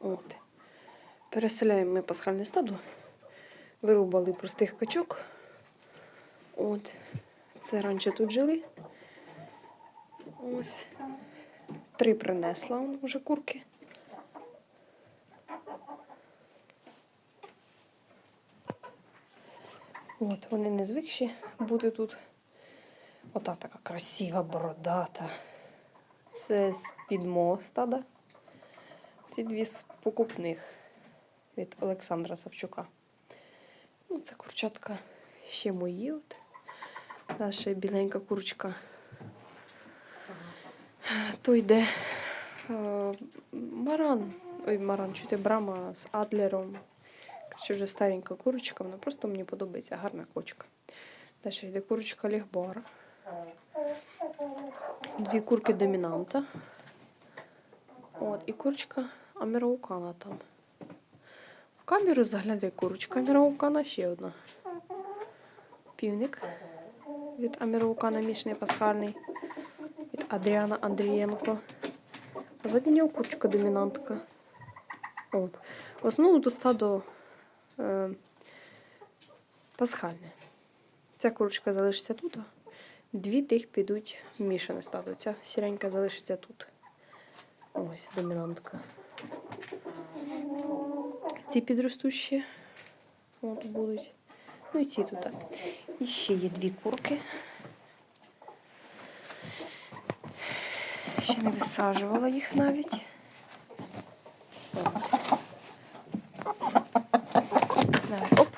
От. Переселяємо ми пасхальне стадо. Вирубали простих качок. От. Це раніше тут жили. Ось. Три принесла вже курки. От, вони не звикші бути тут. Ота така красива, бородата. Це з-під мого стада. Ці дві з покупних від Олександра Савчука. Ну, це курчатка ще мої. От. Наша біленька курочка. То йде е, маран. Ой, маран, чути брама з адлером. Короче, вже старенька курочка, вона просто мені подобається, гарна кочка. Далі йде курочка лігбара. Дві курки домінанта. І курочка Аміраукана там. В камеру заглядає курочка Аміраукана, ще одна. Півник від Аміраукана мішний пасхальний. Від Адріана Андрієнко. А Ззаді нього курочка домінантка. От. В основному тут стадо е, пасхальне. Ця курочка залишиться тут. Дві тих підуть в мішане стадо. Ця сіренька залишиться тут. Ось домінантка. Ці підростущі от будуть. Ну і ці тут. І ще є дві курки. Ще не висаджувала їх навіть. Оп.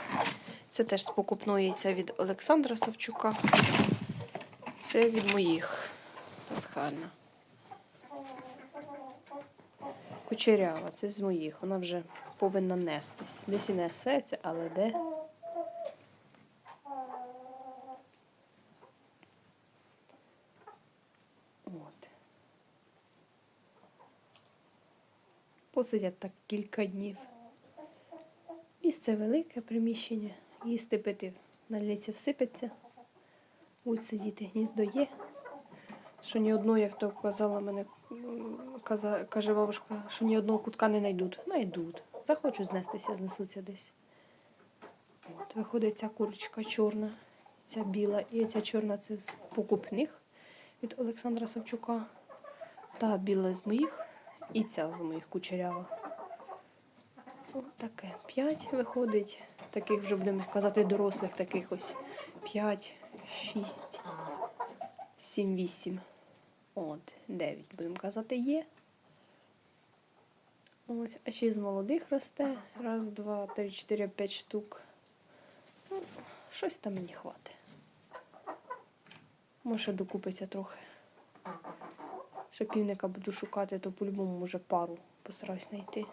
Це теж з покупного яйця від Олександра Савчука. Це від моїх пасхальна. Кучерява, це з моїх. Вона вже повинна нестись. Десь і несеться, але де? От. Посидять так кілька днів. Місце велике приміщення. Їсти пити на ліці всипеться. Будуть сидіти, гніздо є. Що ні одного, як то казала мене, каже бабушка, що ні одного кутка не знайдуть. Найдуть. Захочуть знестися, знесуться десь. От, виходить ця курочка чорна, ця біла і ця чорна це з покупних від Олександра Савчука. Та біла з моїх і ця з моїх кучерява. От таке. П'ять виходить. Таких вже будемо казати дорослих, таких ось п'ять, шість, сім, вісім. От, дев'ять, будемо казати, є. Ось, а ще з молодих росте. Раз, два, три, чотири, п'ять штук. Ну, щось там мені хватить. Може, докупиться трохи. Ще півника буду шукати, то по-любому може пару постараюсь знайти.